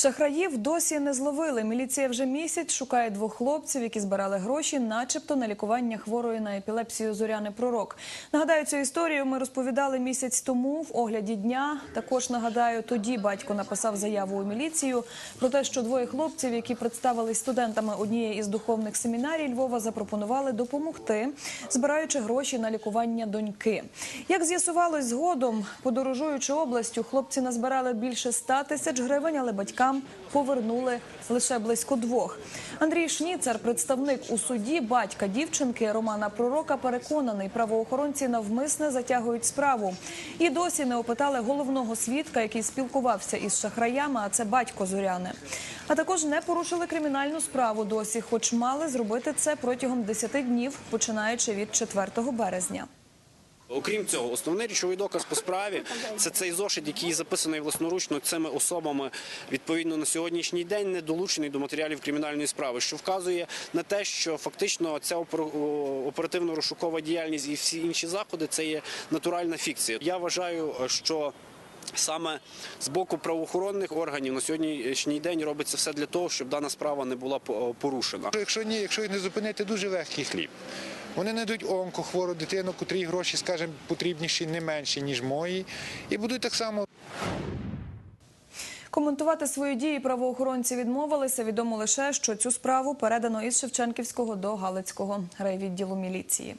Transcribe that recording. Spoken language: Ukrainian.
Шахраїв досі не зловили. Міліція вже місяць шукає двох хлопців, які збирали гроші, начебто на лікування хворої на епілепсію Зоряни Пророк. Нагадаю, цю історію ми розповідали місяць тому в огляді дня. Також нагадаю, тоді батько написав заяву у міліцію про те, що двоє хлопців, які представились студентами однієї із духовних семінарій Львова, запропонували допомогти, збираючи гроші на лікування доньки. Як з'ясувалось згодом, подорожуючи областю, хлопці назбирали більше 100 тисяч гривень, але батькам повернули лише близько двох. Андрій Шніцар, представник у суді батька дівчинки Романа Пророка, переконаний, правоохоронці навмисне затягують справу. І досі не опитали головного свідка, який спілкувався із шахраями, а це батько Зоряни. А також не порушили кримінальну справу досі, хоч мали зробити це протягом 10 днів, починаючи від 4 березня. Окрім цього, основний річовий доказ по справі це цей зошит, який записаний власноручно цими особами відповідно на сьогоднішній день, не долучений до матеріалів кримінальної справи, що вказує на те, що фактично ця оперативно-розшукова діяльність і всі інші заходи це є натуральна фікція. Я вважаю, що Саме з боку правоохоронних органів на сьогоднішній день робиться все для того, щоб дана справа не була порушена. Якщо ні, якщо їх не зупинити, дуже легкий хліб. Вони знайдуть онкохвору дитину, котрій гроші, скажімо, потрібніші не менші, ніж мої, і будуть так само Коментувати свої дії правоохоронці відмовилися. Відомо лише, що цю справу передано із Шевченківського до Галицького райвідділу міліції.